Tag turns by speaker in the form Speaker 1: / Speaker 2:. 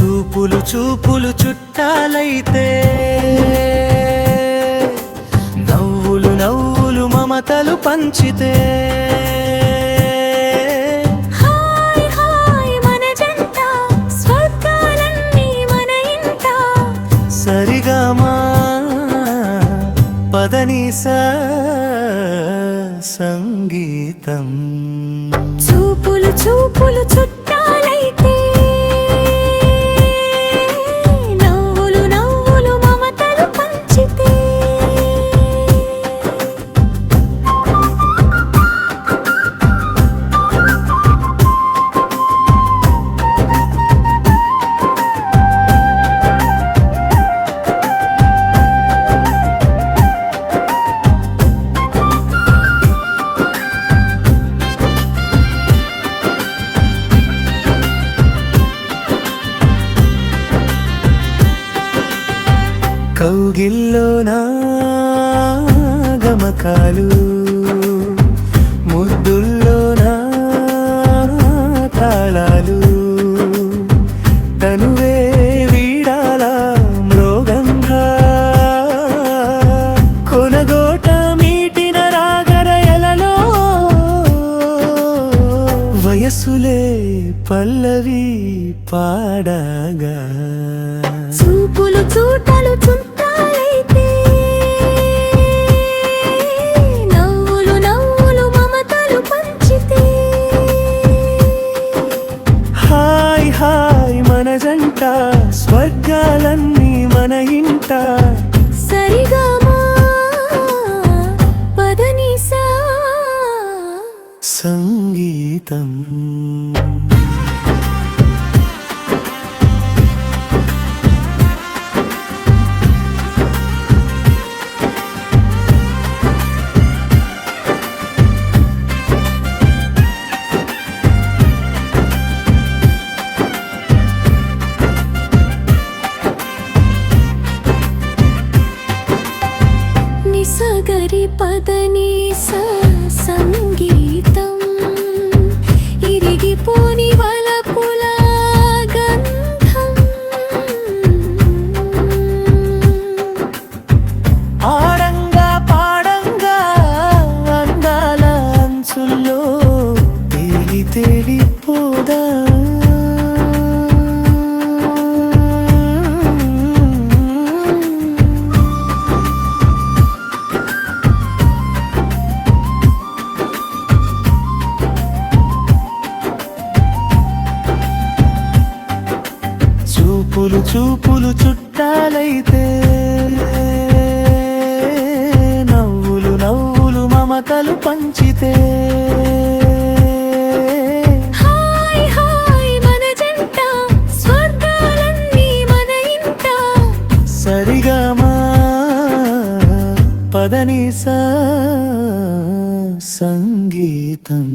Speaker 1: చూపులు చుట్టాలైతే. నవ్వులు నవ్వులు మమతలు పంచితే. సరిగమా పదనీస సంగీతం.
Speaker 2: చూపులు చూపులు చుట్టాలైతే
Speaker 1: కౌగిల్లో నా గమకాలు ముద్దుల్లో నా తాళాలు తనువే వీడాల మృగంగా కొనగోట మీటిన రాగరయలలో వయసులే పల్లవి పాడగా.
Speaker 2: చూపులు చూటలు చుట్టాలైతే
Speaker 1: జంట స్వర్గాలన్నీ మన ఇంట.
Speaker 2: పదనిసా.
Speaker 1: సంగీతం.
Speaker 2: నిసగరి
Speaker 1: సా చూపులు చూపులు చుట్టాలైతే నవ్వులు నవ్వులు మమతలు పంచితే. సరిగమా పదనిస సంగీతం.